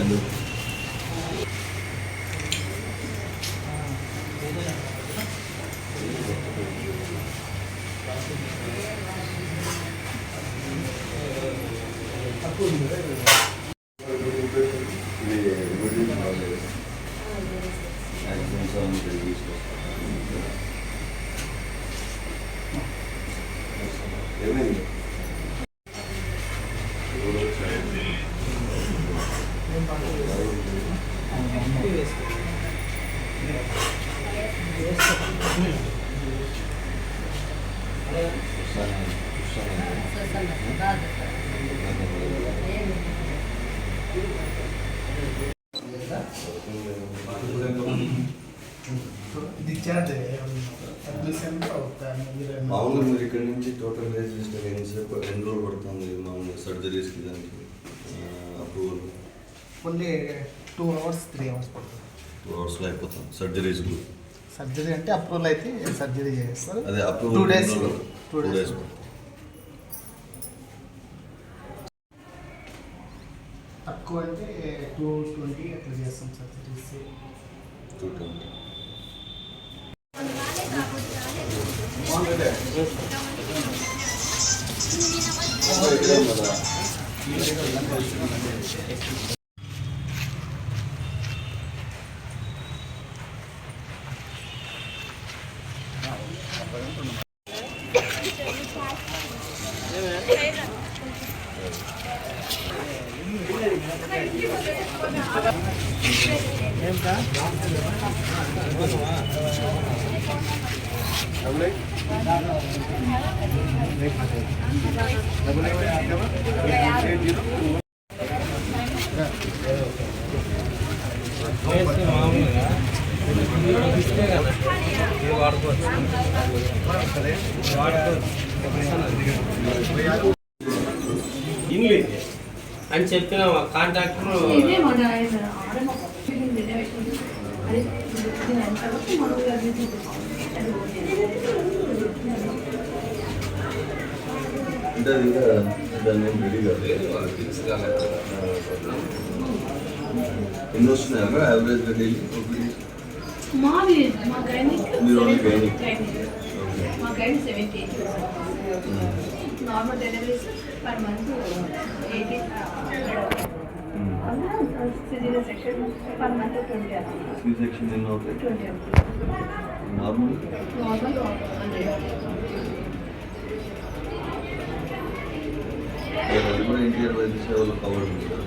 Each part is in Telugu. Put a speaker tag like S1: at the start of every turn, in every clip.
S1: Valeu. Thank you.
S2: మామూలుగా మీరు ఇక్కడ నుంచి టోటల్ రిజిస్టర్ ఎన్నిసేపు ఎన్ని రోజులు పడుతుంది మామూలుగా సర్జరీస్కి దానికి? Approval
S1: only two hours three hours పడుతుంది.
S2: టూ అవర్స్లో అయిపోతుంది సర్జరీస్కి
S1: సర్జరీ అంటే అప్రూవల్ అయితే సర్జరీ చేస్తారు.
S2: అదే
S1: two
S2: approval
S1: days
S2: two
S1: days తక్కువ అంటే టూ ట్వంటీ అట్లా చేస్తాం సర్జరీస్
S2: టూ ట్వంటీ.
S3: వేస్తే మామూలుగా ఇస్తే కదా ఇంగ్లీష్ అని చెప్పిన కాంట్రాక్టర్
S4: అదే మన ఆయన ఆడమ దీని అంతవరకు మామూలుగా అది అది ఓకే.
S2: అంటే అది ఇంకా దాన్ని ఏం రెడీ కాదు ఎన్ని వస్తున్నాయి యావరేజ్ డైలీ
S4: మావి మా గైనిక్
S2: మీరు only gynec.
S4: మా gynaec seventy normal deliveries per month eighty caesarean section per month twenty
S2: C section ఎన్ని అవుతాయి
S4: ట్వంటీ
S2: నార్మల్
S4: నార్మల్ హండ్రెడ్
S2: అది కూడా ఎన్టీఆర్ వైద్య సేవలు కవర్ ఉంది కదా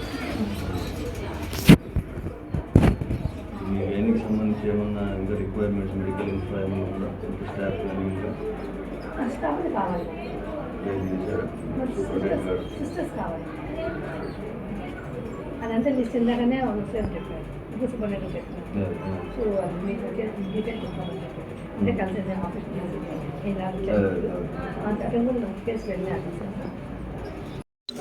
S2: మీ సంబంధించి ఏమన్నా ఇంకా రిక్వైర్మెంట్స్ మెడికల్ ఇన్ఫ్రా ఏమన్నా ఉందా స్టాఫ్ కానీ ఇంకా
S4: కావాలి. సిస్టర్స్ కావాలి. అదంతా లిస్ట్ ఇందాకనే ఒకసారి చెప్పారు ఇప్పుడు సూపరింటెండెంట్ సో అది మీకు డీటెయిల్ చెప్పాలని చెప్పారు అంటే కన్సల్టెంట్ ఆఫీస్ ఇలా చెప్పారు ఆ చట్టం కూడా కేసు వెళ్ళాను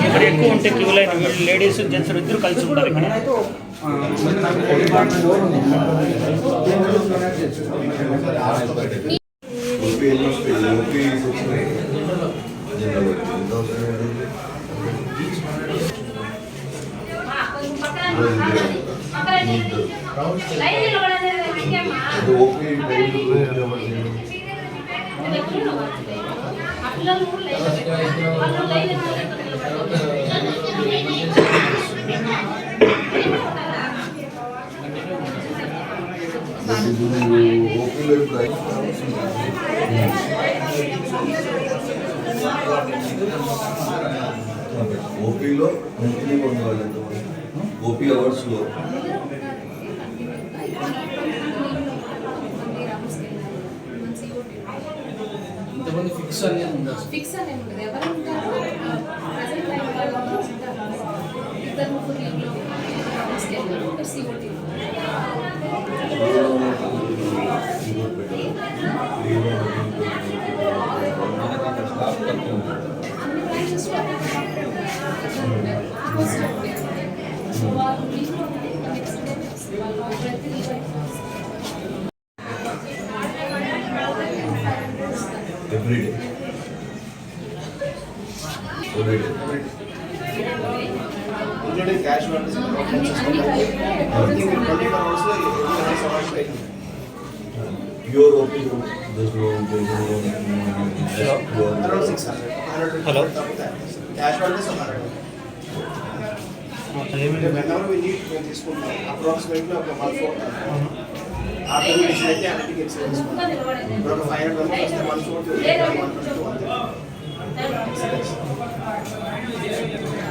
S5: ఇక్కడ ఎక్కువ ఉంటే క్యూ లైన్ లేడీస్ జెంట్స్ ఇద్దరు కలిసి ఉంటారు ఇక్కడ
S2: ఓపీ ఎన్ని వస్తాయి ఓపీ సెక్షన్ జనరల్ ఎంత వస్తాయి అది ఓపీ ఓపీలో ఇప్పుడు ఐ- ఓపీలో కంటిన్యూగా ఉండేవాళ్ళు ఎంతమంది ఓపీ అవర్స్లో
S1: ఇంతమంది ఫిక్స్ అనేది ఉండదు
S6: ఫిక్స్ అని ఉండదు. ఎవరు ఉంటారు? ప్రజెంట్ లైఫ్ వాళ్ళు ఇద్దరు ముగ్గురు లీగ్లో తీసుకెళ్ళారు ఒకరు
S1: COT ట్వంటీ ఫోర్ అవర్స్లో
S2: pure OP just
S1: around six hundred hundred
S5: Hello.
S1: Cash వాడితే so hundred whenever we need మేము తీసుకుంటాం అప్రాక్సిమేట్లీ ఒక వన్ ఫోర్ ఆ టెలివిజన్ అయితే అన్నిటికీ ఎక్స్చేంజ్ చేసుకుంటాం ఇప్పుడు ఒక ఫైవ్ హండ్రెడ్ మెంబర్స్ వస్తే
S7: one four one twenty staff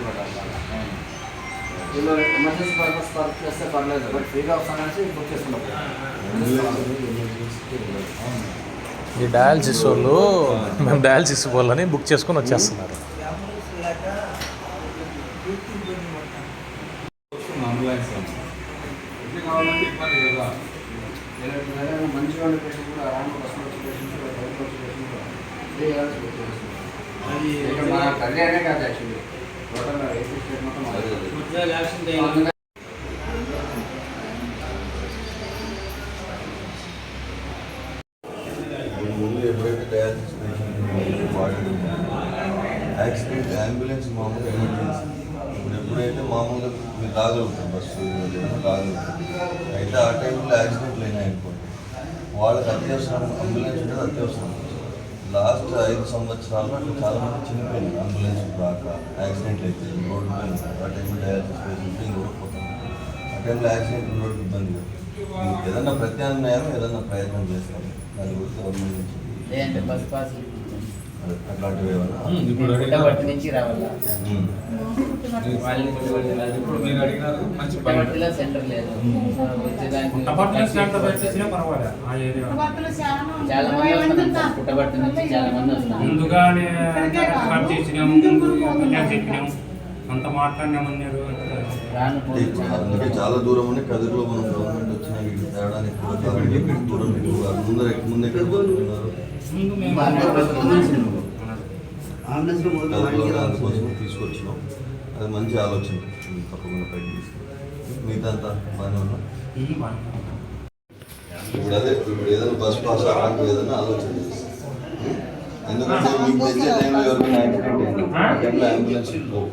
S7: పడ్డారు బాగా. వీళ్ళు ఎమర్జెన్సీ పర్పస్ వర్క్ చేస్తే పర్లేదు బట్ ఫ్రీగా వస్తానని బుక్ చేసుకుంటాం
S8: ఈ డయాలసిస్ వాళ్ళు మేము డయాలసిస్ వాళ్ళని బుక్ చేసుకొని వచ్చేస్తున్నారు
S9: అంబులెన్స్ ఎన్ని కావాలంటే ఇబ్బంది కదా
S7: ఉండే పేషెంట్ కూడా ఆరాంగా బస్సులో వచ్చే పేషెంట్ కూడా బయటకు వచ్చే పేషెంట్ కూడా బుక్ చేస్తున్నాం ఇక్కడ మన కళ్యాణే కాదు యాక్చువల్లీ టోటల్ ఏపీ స్టేట్ మొత్తం
S2: అదే,
S7: మాదే.
S2: అదే.
S3: ముద్దాలు యాక్సిడెంట్ అయింది
S7: అందుకని
S2: దీని ముందు ఎప్పుడైతే డయాలసిస్ పేషెంట్ వాడి యాక్సిడెంట్ అంబులెన్స్ మామూలు ఎమర్జెన్సీ ఇప్పుడు ఎప్పుడైతే మామూలుగా మీరు రాగలుగుతారు బస్సు రాగలుగుతారు అయితే ఆ టైంలో యాక్సిడెంట్లు అయినాయి అనుకోండి వాళ్ళకి అత్యవసరం అంబులెన్స్ ఉంటుంది అత్యవసరం లాస్ట్ ఐదు చాలా మంది చనిపోయింది అంబులెన్స్ రాక యాక్సిడెంట్ అయితే రోడ్డు పైన ఆ టైంలో డయాలసిస్ పేషెంట్ ఇంకోకపోతాం ఆ టైంలో యాక్సిడెంట్ రోడ్డు ఇబ్బంది ఏదన్నా ప్రత్యామ్నాయం ఏదన్నా ప్రయత్నం చేస్తాం దాని గురించి గవర్నమెంట్ నుంచి
S7: లేదంటే బస్ పాస్
S2: అట్లాంటివి
S9: ఇప్పుడు
S7: నుంచి రావాలా.
S9: ఇప్పుడు మీరు అడిగినారు మంచి
S7: సెంటర్ లేదు. చాలా మంది వస్తున్నారు. నుంచి చాలా మంది వస్తున్నారు.
S5: ముందుగానే ఖరాబ్ చేసినాము ముందుగా చెప్పినాము. అంత మాట్లాడినామన్నారు
S2: అందుకే చాలా దూరం ఉంది కదిరిలో మనం తేడానికి కూడా చాలా దూరం ఎక్కువ ముందర ముందు ఎక్కడ పోతున్నారు అందుకోసం తీసుకొచ్చినాం. అది మంచి ఆలోచన తప్పకుండా పైకి తీసుకెళ్ళి మిగతా అంతా బాగానే ఉన్నాం ఇప్పుడు అదే ఇప్పుడు ఏదైనా బస్ పాస్ ఏదైనా ఆలోచన చేస్తాం ఎందుకంటే మీకు తెచ్చే టైంలో ఎవరికైనా యాక్సిడెంట్ అయింది ఆ టైంలో అంబులెన్స్ పోవు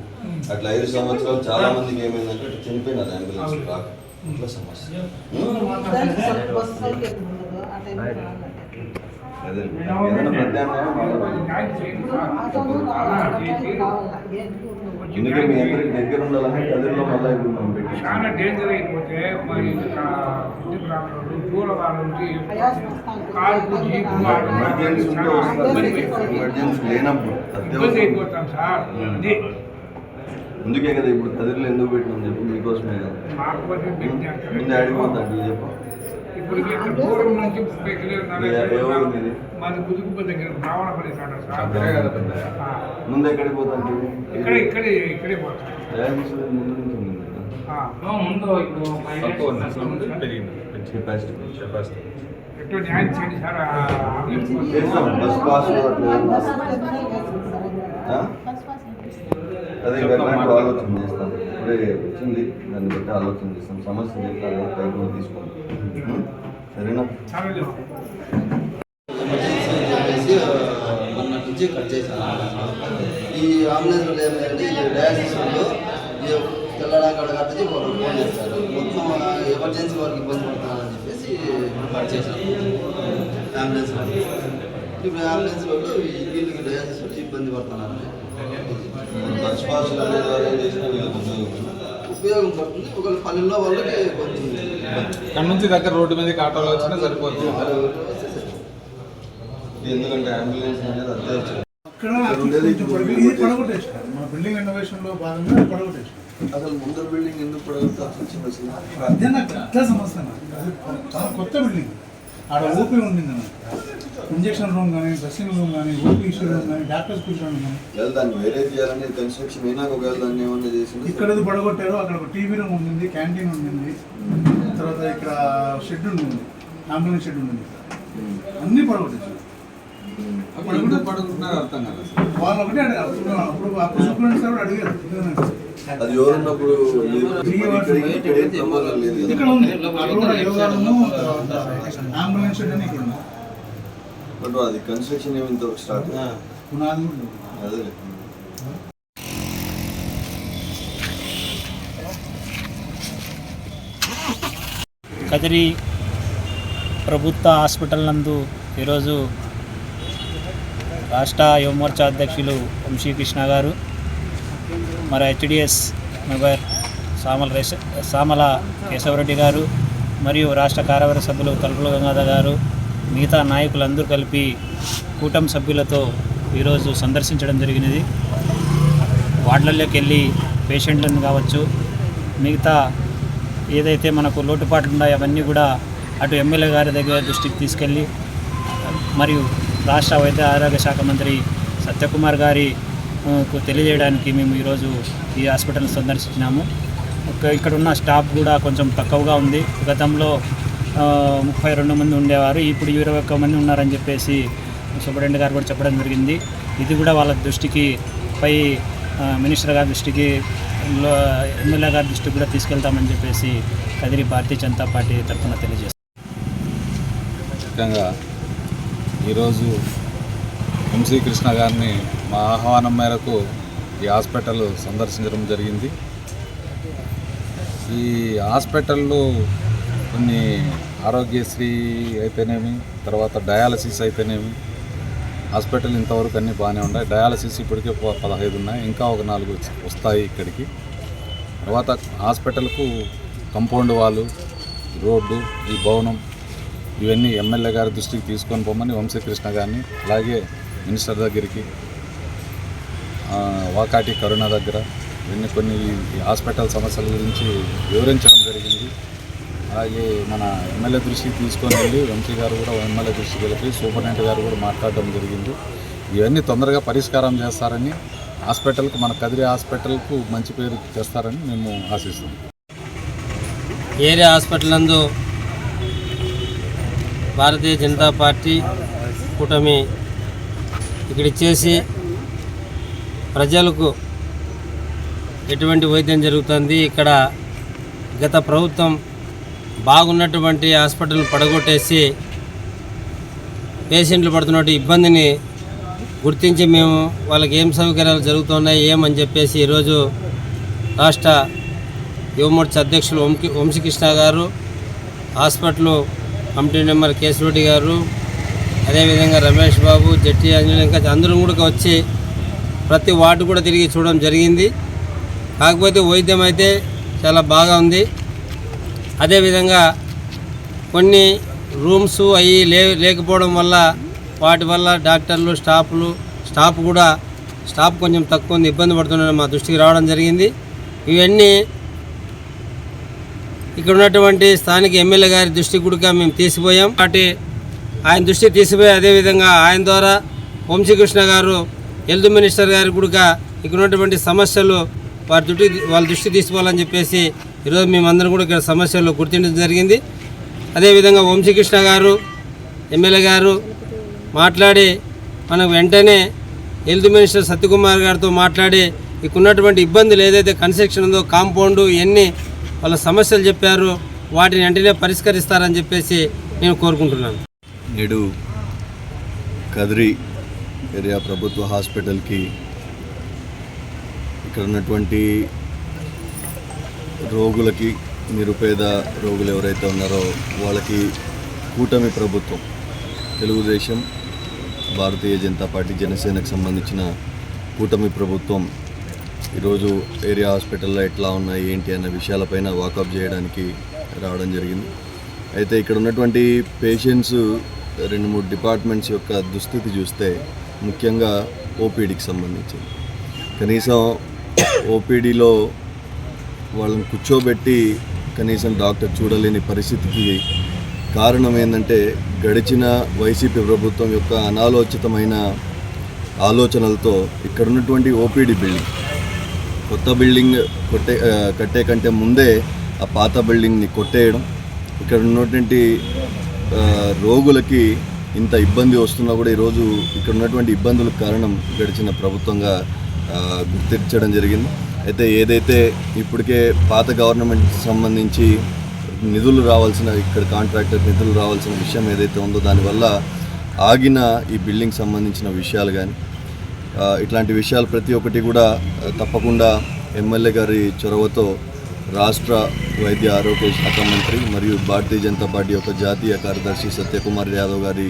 S2: అట్లా ఐదు సంవత్సరాలు చాలా మందికి ఏమైందంటే అట్లా చనిపోయినారు అంబులెన్స్ రాక అట్లా సమస్య అదే ఏదైనా ప్రత్యామ్నాయం ఎందుకంటే మీ అందరికి దగ్గర ఉండాలని కదిరిలో మళ్ళీ ఇప్పుడు మనం పెట్టి
S10: చాలా డేంజర్ అయిపోతే మరి ఇంకా ఇంటికి రావడం దూరం నుంచి కారు జీపు
S2: ఎమర్జెన్సీ ఉంటే వస్తారు. ఎమర్జెన్సీ లేనప్పుడు
S10: ఇబ్బంది
S2: అత్యవసరం
S10: అయిపోతాం సార్. అది
S2: అందుకే కదా ఇప్పుడు కదిరిలో ఎందుకు పెట్టినాం చెప్పు మీకోసమే కదా. ముందు చెప్పు. ఏ- ఏ ఊరు మీది? ఎక్కడికి పోతాడు
S10: ఇక్కడ ఇక్కడే ఇక్కడే పోతాం
S2: డయాలసిస్ ముందు నుంచి ఉంది బస్ పాస్? అదే ఆలోచన చేస్తాం ఇప్పుడే వచ్చింది దాన్ని బట్టి ఆలోచన చేస్తాం సమస్య చెప్తాను పైకి తీసుకోండి? సరేనా.
S11: మొన్న నుంచి కట్ చేశాను ఈ ఏమైందంటే ఈ తెల్లడానికి అక్కడ వాళ్ళు ఫోన్ చేస్తారు. మొత్తం ఎమర్జెన్సీ వాళ్ళకి ఇబ్బంది పడుతున్నారని చెప్పేసి కట్ చేశాను అంబులెన్స్ వాళ్ళు ఇప్పుడు అంబులెన్స్ వాళ్ళు ఈ వీళ్ళకి డయాలసిస్ వాళ్ళు ఇబ్బంది పడుతున్నారని.
S2: చేసిన వీళ్ళకి
S11: పల్లెల్లో.
S9: ఇక్కడ నుంచి దగ్గర రోడ్డు మీదకి ఆటోలో వచ్చినా సరిపోతుంది.
S2: ఎందుకంటే అంబులెన్స్ అనేది అత్యవసరం.
S12: బిల్డింగ్లో భాగంగా
S2: అసలు ముందర బిల్డింగ్ ఎందుకు వచ్చింది అసలు?
S12: అదే నాకు పెద్ద సమస్య చాలా కొత్త బిల్డింగ్. ఆడ ఓపీ ఉండింది ఇంజక్షన్ రూమ్ కానీ డ్రెస్సింగ్ రూమ్ కానీ ఓపీ ఇష్యూ రూమ్ కానీ డాక్టర్స్ కూర్చోండి కానీ
S2: వేరే చేయాలని కన్స్ట్రక్షన్ అయినాక ఒకవేళ దాన్ని ఏమన్నా చేసింది
S12: ఇక్కడ పడగొట్టారు అక్కడ ఒక టీవీ రూమ్ ఉండింది క్యాంటీన్ ఉండింది. తర్వాత ఇక్కడ షెడ్ ఉండింది అంబులెన్స్ షెడ్ ఉండింది. అన్నీ పడగొట్టేసారు
S9: అప్పుడు ఎందుకు పడుకుంటున్నారు అర్థం కాదు.
S12: వాళ్ళు ఒకటే అడిగారు. అప్పుడు అప్పుడు సూపరింటెండెంట్ సార్ కూడా అడిగారు.
S2: అది ఎవరున్నప్పుడు ఇక్కడ
S12: ఉంది. అంబులెన్స్
S2: బట్ అది కన్స్ట్రక్షన్ ఏమి స్టార్ట్. అదే
S13: కదిరి ప్రభుత్వ హాస్పిటల్ నందు ఈరోజు రాష్ట్ర యువమోర్చా అధ్యక్షులు వంశీకృష్ణ గారు మరి హెచ్డిఎస్ మెంబర్ సామల రేష సామల కేశవరెడ్డి గారు మరియు రాష్ట్ర కార్యవర్గ సభ్యులు తలుపుల గంగాధర్ గారు మిగతా నాయకులందరూ కలిపి కూటమి సభ్యులతో ఈరోజు సందర్శించడం జరిగినది. వార్డులలోకి వెళ్ళి పేషెంట్లను కావచ్చు మిగతా ఏదైతే మనకు లోటుపాట్లు ఉన్నాయో అవన్నీ కూడా అటు ఎమ్మెల్యే గారి దగ్గర దృష్టికి తీసుకెళ్ళి మరియు రాష్ట్ర వైద్య ఆరోగ్య శాఖ మంత్రి సత్యకుమార్ గారి తెలియజేయడానికి మేము ఈరోజు ఈ హాస్పిటల్ సందర్శించినాము. ఇక్కడ ఉన్న స్టాఫ్ కూడా కొంచెం తక్కువగా ఉంది. గతంలో ముప్పై రెండు మంది ఉండేవారు. ఇప్పుడు ఇరవై ఒక్క మంది ఉన్నారని చెప్పేసి సూపరింటెండెంట్ గారు కూడా చెప్పడం జరిగింది. ఇది కూడా వాళ్ళ దృష్టికి పై మినిస్టర్ గారి దృష్టికి ఎమ్మెల్యే గారి దృష్టికి కూడా తీసుకెళ్తామని చెప్పేసి కదిరి భారతీయ జనతా పార్టీ తరఫున తెలియజేస్తాం
S9: ముఖ్యంగా ఈరోజు ఎంసీ కృష్ణ గారిని మా ఆహ్వానం మేరకు ఈ హాస్పిటల్ సందర్శించడం జరిగింది. ఈ హాస్పిటల్లో కొన్ని ఆరోగ్యశ్రీ అయితేనేమి తర్వాత డయాలసిస్ అయితేనేమి హాస్పిటల్ ఇంతవరకు అన్నీ బాగానే ఉన్నాయి. డయాలసిస్ ఇప్పటికే పదహైదు ఉన్నాయి. ఇంకా ఒక నాలుగు వస్తాయి ఇక్కడికి. తర్వాత హాస్పిటల్కు కంపౌండ్ వాళ్ళు రోడ్డు ఈ భవనం ఇవన్నీ ఎమ్మెల్యే గారి దృష్టికి తీసుకొని పోమని వంశీకృష్ణ గారిని అలాగే మినిస్టర్ దగ్గరికి వాకాటి కరుణ దగ్గర ఇవన్నీ కొన్ని హాస్పిటల్ సమస్యల గురించి వివరించడం జరిగింది. అలాగే మన ఎమ్మెల్యే దృష్టికి తీసుకొని వెళ్ళి మంత్రి గారు కూడా ఎమ్మెల్యే దృష్టికి వెళ్ళి సూపరింటెండెంట్ గారు కూడా మాట్లాడడం జరిగింది. ఇవన్నీ తొందరగా పరిష్కారం చేస్తారని హాస్పిటల్కు మన కదిరి హాస్పిటల్కు మంచి పేరు తెస్తారని మేము ఆశిస్తాం
S3: ఏరియా హాస్పిటల్ నందు భారతీయ జనతా పార్టీ కూటమి ఇక్కడ ఇచ్చేసి ప్రజలకు ఎటువంటి వైద్యం జరుగుతుంది? ఇక్కడ గత ప్రభుత్వం బాగున్నటువంటి హాస్పిటల్ పడగొట్టేసి పేషెంట్లు పడుతున్నటువంటి ఇబ్బందిని గుర్తించి మేము వాళ్ళకి ఏం సౌకర్యాలు జరుగుతున్నాయి ఏమని చెప్పేసి ఈరోజు రాష్ట్ర యువమోర్చా అధ్యక్షులు వంకి వంశీకృష్ణ గారు హాస్పిటల్ కమిటీ మెంబర్ కేశరెడ్డి గారు అదేవిధంగా రమేష్ బాబు జట్టి అంజలి ఇంకా అందరూ కూడా వచ్చి ప్రతి వార్డు కూడా తిరిగి చూడడం జరిగింది. కాకపోతే వైద్యం అయితే చాలా బాగా ఉంది. అదేవిధంగా కొన్ని రూమ్స్ అవి లే లేకపోవడం వల్ల వాటి వల్ల డాక్టర్లు స్టాఫ్లు స్టాఫ్ కూడా స్టాఫ్ కొంచెం తక్కువ ఉంది ఇబ్బంది పడుతున్నారని మా దృష్టికి రావడం జరిగింది. ఇవన్నీ ఇక్కడ ఉన్నటువంటి స్థానిక ఎమ్మెల్యే గారి దృష్టికి కూడా మేము తీసిపోయాం. వాటి ఆయన దృష్టికి తీసిపోయి అదేవిధంగా ఆయన ద్వారా వంశీకృష్ణ గారు హెల్త్ మినిస్టర్ గారికి కూడా ఇక్కడ ఉన్నటువంటి సమస్యలు వారి దృష్టి వాళ్ళ దృష్టి తీసుకోవాలని చెప్పేసి ఈరోజు మేమందరం కూడా ఇక్కడ సమస్యలు గుర్తించడం జరిగింది. అదేవిధంగా వంశీకృష్ణ గారు ఎమ్మెల్యే గారు మాట్లాడి మనకు వెంటనే హెల్త్ మినిస్టర్ సత్యకుమార్ గారితో మాట్లాడి ఇక్కడున్నటువంటి ఇబ్బందులు ఏదైతే కన్స్ట్రక్షన్ ఉందో కాంపౌండ్ ఇవన్నీ వాళ్ళ సమస్యలు చెప్పారు వాటిని వెంటనే పరిష్కరిస్తారని చెప్పేసి నేను కోరుకుంటున్నాను.
S2: నేడు కదిరి ఏరియా ప్రభుత్వ హాస్పిటల్కి ఇక్కడ ఉన్నటువంటి రోగులకి నిరుపేద రోగులు ఎవరైతే ఉన్నారో వాళ్ళకి కూటమి ప్రభుత్వం తెలుగుదేశం భారతీయ జనతా పార్టీ జనసేనకు సంబంధించిన కూటమి ప్రభుత్వం ఈరోజు ఏరియా హాస్పిటల్లో ఎట్లా ఉన్నాయి ఏంటి అన్న విషయాలపైన వాకప్ చేయడానికి రావడం జరిగింది. అయితే ఇక్కడ ఉన్నటువంటి పేషెంట్స్ రెండు మూడు డిపార్ట్మెంట్స్ యొక్క దుస్థితి చూస్తే ముఖ్యంగా ఓపీడీకి సంబంధించింది. కనీసం ఓపీడీలో వాళ్ళని కూర్చోబెట్టి కనీసం డాక్టర్ చూడలేని పరిస్థితికి కారణం ఏంటంటే గడిచిన వైసీపీ ప్రభుత్వం యొక్క అనాలోచితమైన ఆలోచనలతో ఇక్కడ ఉన్నటువంటి ఓపీడీ బిల్డింగ్ కొత్త బిల్డింగ్ కొట్టే కట్టే కంటే ముందే ఆ పాత బిల్డింగ్ని కొట్టేయడం ఇక్కడ ఉన్నటువంటి రోగులకి ఇంత ఇబ్బంది వస్తున్నా కూడా ఈరోజు ఇక్కడ ఉన్నటువంటి ఇబ్బందులకు కారణం గడిచిన ప్రభుత్వంగా గుర్తించడం జరిగింది. అయితే ఏదైతే ఇప్పటికే పాత గవర్నమెంట్ సంబంధించి నిధులు రావాల్సిన ఇక్కడ కాంట్రాక్టర్ నిధులు రావాల్సిన విషయం ఏదైతే ఉందో దానివల్ల ఆగిన ఈ బిల్డింగ్ సంబంధించిన విషయాలు కానీ ఇట్లాంటి విషయాలు ప్రతి ఒక్కటి కూడా తప్పకుండా ఎమ్మెల్యే గారి చొరవతో రాష్ట్ర వైద్య ఆరోగ్య శాఖ మంత్రి మరియు భారతీయ జనతా పార్టీ యొక్క జాతీయ కార్యదర్శి సత్యకుమార్ యాదవ్ గారి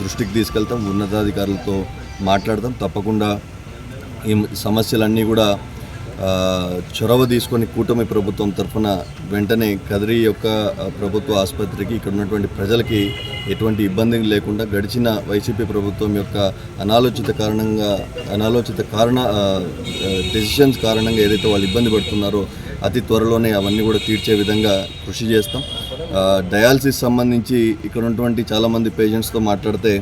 S2: దృష్టికి తీసుకెళ్తాం. ఉన్నతాధికారులతో మాట్లాడతాం తప్పకుండా ఈ సమస్యలన్నీ కూడా చొరవ తీసుకొని కూటమి ప్రభుత్వం తరఫున వెంటనే కదిరి యొక్క ప్రభుత్వ ఆసుపత్రికి ఇక్కడ ఉన్నటువంటి ప్రజలకి ఎటువంటి ఇబ్బంది లేకుండా గడిచిన వైసీపీ ప్రభుత్వం యొక్క అనాలోచిత కారణంగా అనాలోచిత కారణ డెసిషన్స్ కారణంగా ఏదైతే వాళ్ళు ఇబ్బంది పడుతున్నారో అతి త్వరలోనే అవన్నీ కూడా తీర్చే విధంగా కృషి చేస్తాం. డయాలసిస్ సంబంధించి ఇక్కడ ఉన్నటువంటి చాలామంది పేషెంట్స్తో మాట్లాడితే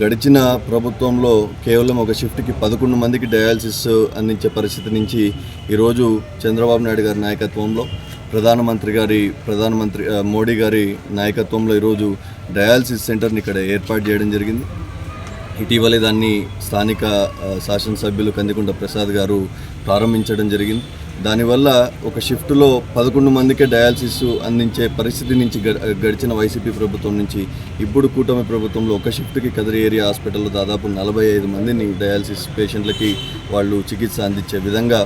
S2: గడిచిన ప్రభుత్వంలో కేవలం ఒక షిఫ్ట్కి పదకొండు మందికి డయాలసిస్ అందించే పరిస్థితి నుంచి ఈరోజు చంద్రబాబు నాయుడు గారి నాయకత్వంలో ప్రధానమంత్రి గారి ప్రధానమంత్రి మోడీ గారి నాయకత్వంలో ఈరోజు డయాలసిస్ సెంటర్ని ఇక్కడ ఏర్పాటు చేయడం జరిగింది. ఇటీవలే దాన్ని స్థానిక శాసనసభ్యులు కందికొండ ప్రసాద్ గారు ప్రారంభించడం జరిగింది. దానివల్ల ఒక షిఫ్ట్లో పదకొండు మందికే డయాలసిస్ అందించే పరిస్థితి నుంచి గ- గడిచిన వైసీపీ ప్రభుత్వం నుంచి ఇప్పుడు కూటమి ప్రభుత్వంలో ఒక షిఫ్ట్కి కదిరి ఏరియా హాస్పిటల్లో దాదాపు నలభై ఐదు మందిని డయాలసిస్ పేషెంట్లకి వాళ్ళు చికిత్స అందించే విధంగా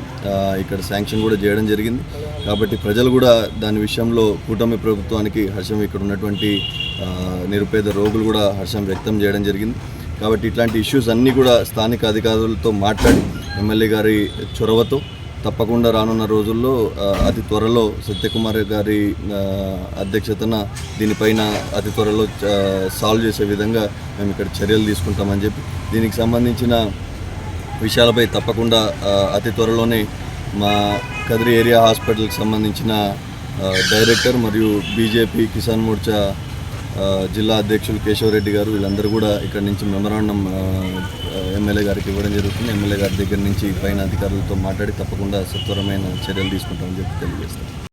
S2: ఇక్కడ శాంక్షన్ కూడా చేయడం జరిగింది. కాబట్టి ప్రజలు కూడా దాని విషయంలో కూటమి ప్రభుత్వానికి హర్షం ఇక్కడ ఉన్నటువంటి నిరుపేద రోగులు కూడా హర్షం వ్యక్తం చేయడం జరిగింది. కాబట్టి ఇట్లాంటి ఇష్యూస్ అన్నీ కూడా స్థానిక అధికారులతో మాట్లాడి ఎమ్మెల్యే గారి చొరవతో తప్పకుండా రానున్న రోజుల్లో అతి త్వరలో సత్యకుమార్ గారి అధ్యక్షతన దీనిపైన అతి త్వరలో సాల్వ్ చేసే విధంగా మేము ఇక్కడ చర్యలు తీసుకుంటామని చెప్పి దీనికి సంబంధించిన విషయాలపై తప్పకుండా అతి త్వరలోనే మా కదిరి ఏరియా హాస్పిటల్కి సంబంధించిన డైరెక్టర్ మరియు బీజేపీ కిసాన్ మోర్చా జిల్లా అధ్యక్షులు కేశవరెడ్డి గారు వీళ్ళందరూ కూడా ఇక్కడ నుంచి మెమరాండం ఎమ్మెల్యే గారికి ఇవ్వడం జరుగుతుంది. ఎమ్మెల్యే గారి దగ్గర నుంచి పైన అధికారులతో మాట్లాడి తప్పకుండా సత్వరమైన చర్యలు తీసుకుంటామని చెప్పి తెలియజేస్తాం.